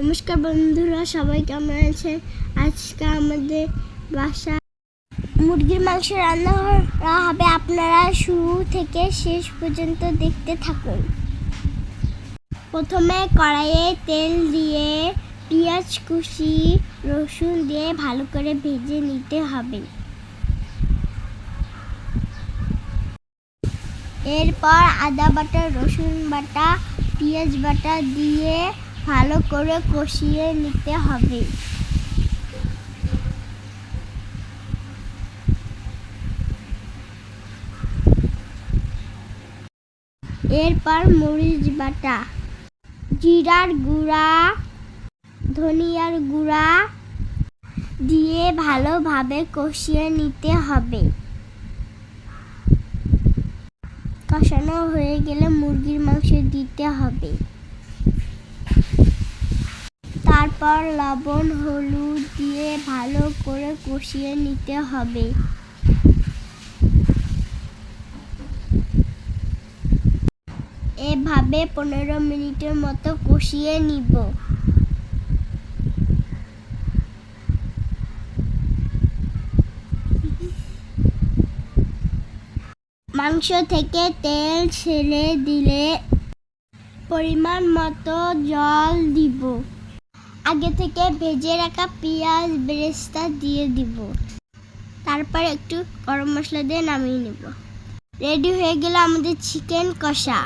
নমস্কার বন্ধুরা, সবাই কেমন আছেন? আজকে আমাদের বাসা মুরগির মাংস রান্না হবে। আপনারা শুরু থেকে শেষ পর্যন্ত দেখতে থাকুন। প্রথমে কড়াইয়ে তেল দিয়ে পেঁয়াজ, কুচি, রসুন দিয়ে ভালো করে ভেজে নিতে হবে। এরপর আদা বাটা, রসুন বাটা, পেঁয়াজ বাটা দিয়ে ভালো করে কষিয়ে নিতে হবে। এরপর মরিচ বাটা, জিরার গুঁড়া, ধনিয়ার গুঁড়া দিয়ে ভালোভাবে কষিয়ে নিতে হবে। কষানো হয়ে গেলে মুরগির মাংস দিতে হবে। তারপর লবণ, হলুদ দিয়ে ভালো করে কষিয়ে নিতে হবে। এভাবে পনেরো মিনিটের মতো কষিয়ে নিব। মাংস থেকে তেল ছেড়ে দিলে পরিমাণ মতো জল আগে থেকে ভেজে রাখা পেঁয়াজ বেরেস্তা দিয়ে দিব। তারপর একটু গরম মশলা দিয়ে নামিয়ে নেব। রেডি হয়ে গেল আমাদের চিকেন কষা।